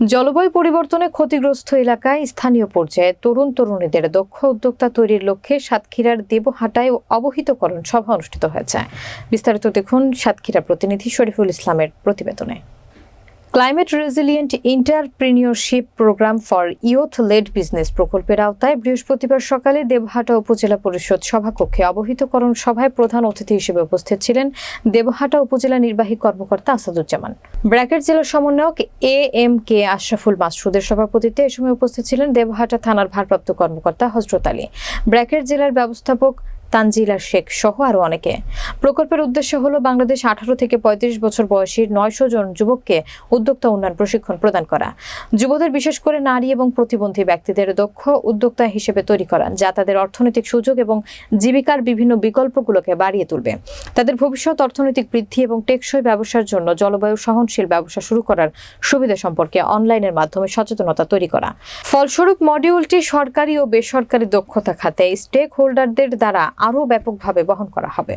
জলবায়ু পরিবর্তনে ক্ষতিগ্রস্ত এলাকায় স্থানীয় পর্যায়ে তরুণ তরুণীদের দক্ষ উদ্যোক্তা তৈরির লক্ষ্যে সাতক্ষীরার দেবহাটায় অবহিতকরণ সভা অনুষ্ঠিত হয়েছে। বিস্তারিত দেখুন সাতক্ষীরা প্রতিনিধি শরীফুল ইসলামের প্রতিবেদনে। Climate resilient entrepreneurship program for youth led business প্রকল্পের আওতায় বৃহস্পতিবার সকালে দেবহাটা উপজেলা পরিষদ সভাকক্ষে অবহিতকরণ সভায় প্রধান অতিথি হিসেবে উপস্থিত ছিলেন দেবহাটা উপজেলা নির্বাহী কর্মকর্তা আসাদুজ্জামান। ব্র্যাকেট জেলা সমন্বয়ক এ এম কে আশরাফুল মাসুদের সভাপতিত্বে এ সময় উপস্থিত ছিলেন দেবহাটা থানার ভারপ্রাপ্ত কর্মকর্তা হজরত আলী। ব্র্যাকেট জেলার ব্যবস্থাপক তানজিলা শেখ সহ আরও অনেকে। প্রকল্পের উদ্দেশ্য হল বাংলাদেশ আঠারো থেকে পঁয়ত্রিশ বছর বয়সী নয়শো জন যুবককে উদ্যোক্তা উন্নয়ন প্রশিক্ষণ প্রদান করা। যুবদের বিশেষ করে নারী এবং প্রতিবন্ধী ব্যক্তিদের দক্ষ উদ্যোক্তা হিসেবে তৈরি করা, যা তাদের অর্থনৈতিক সুযোগ এবং জীবিকার বিভিন্ন বিকল্পগুলোকে বাড়িয়ে তুলবে। তাদের ভবিষ্যৎ অর্থনৈতিক বৃদ্ধি এবং টেকসই ব্যবসার জন্য জলবায়ু সহনশীল ব্যবসা শুরু করার সুবিধা সম্পর্কে অনলাইনের মাধ্যমে সচেতনতা তৈরি করা। ফলস্বরূপ মডিউলটি সরকারি ও বেসরকারি দক্ষতা খাতে স্টেক হোল্ডারদের দ্বারা আরও ব্যাপকভাবে বহন করা হবে।